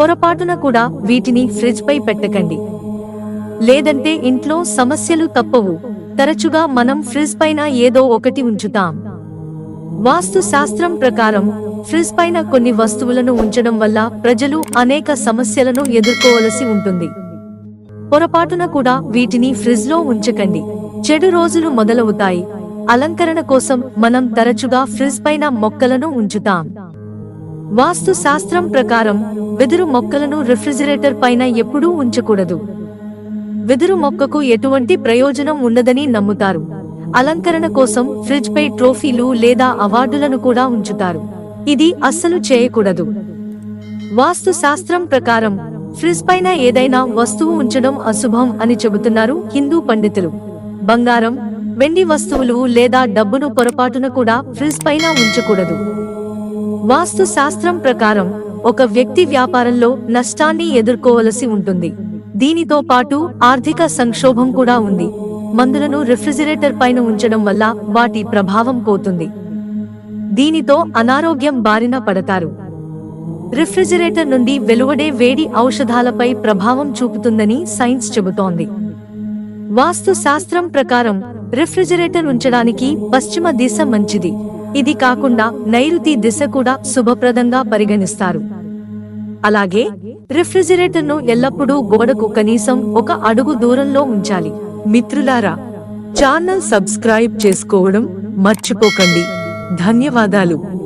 పొరపాటున కూడా వీటిని ఫ్రిడ్జ్ పై పెట్టకండి. లేదంటే ఇంట్లో సమస్యలు తప్పవు. తరచుగా మనం ఫ్రిజ్ పైన ఏదో ఒకటి ఉంచుతాం. వాస్తు శాస్త్రం ప్రకారం ఫ్రిజ్ పైన కొన్ని వస్తువులను ఉంచడం వల్ల ప్రజలు అనేక సమస్యలను ఎదుర్కోవలసి ఉంటుంది. పొరపాటున కూడా వీటిని ఫ్రిజ్లో ఉంచకండి. చెడు రోజులు మొదలవుతాయి. అలంకరణ కోసం మనం తరచుగా ఫ్రిజ్ పైన మొక్కలను ఉంచుతాం. వాస్తు శాస్త్రం ప్రకారం వెదురు మొక్కలను రిఫ్రిజిరేటర్ పైన ఎప్పుడూ ఉంచకూడదు. వెదురు మొక్కకు ఎటువంటి ప్రయోజనం ఉండదని నమ్ముతారు. అలంకరణ కోసం ఫ్రిడ్జ్ పై ట్రోఫీలు లేదా అవార్డులను కూడా ఉంచుతారు. ఇది అస్సలు చేయకూడదు. వాస్తు శాస్త్రం ప్రకారం ఫ్రిజ్ పైన ఏదైనా వస్తువు ఉంచడం అశుభం అని చెబుతున్నారు హిందూ పండితులు. బంగారం వెండి వస్తువులు లేదా డబ్బును పొరపాటున కూడా ఫ్రిజ్ పైన ఉంచకూడదు. వాస్తు శాస్త్రం ప్రకారం ఒక వ్యక్తి వ్యాపారంలో నష్టాన్ని ఎదుర్కోవలసి ఉంటుంది. దీనితో పాటు ఆర్థిక సంక్షోభం కూడా ఉంది. మందులను రిఫ్రిజిరేటర్ పైన ఉంచడం వల్ల వాటి ప్రభావం పోతుంది. దీనితో అనారోగ్యం బారిన పడతారు. రిఫ్రిజిరేటర్ నుండి వెలువడే వేడి ఔషధాలపై ప్రభావం చూపుతుందని సైన్స్ చెబుతోంది. వాస్తు శాస్త్రం ప్రకారం రిఫ్రిజిరేటర్ ఉంచడానికి పశ్చిమ దిశ మంచిది. ఇది కాకుండా నైరుతి దిశ కూడా శుభప్రదంగా పరిగణిస్తారు. అలాగే రిఫ్రిజిరేటర్ను ఎల్లప్పుడూ గోడకు కనీసం ఒక అడుగు దూరంలో ఉంచాలి. మిత్రులారా ఛానల్ సబ్స్క్రైబ్ చేసుకోవడం మర్చిపోకండి. ధన్యవాదాలు.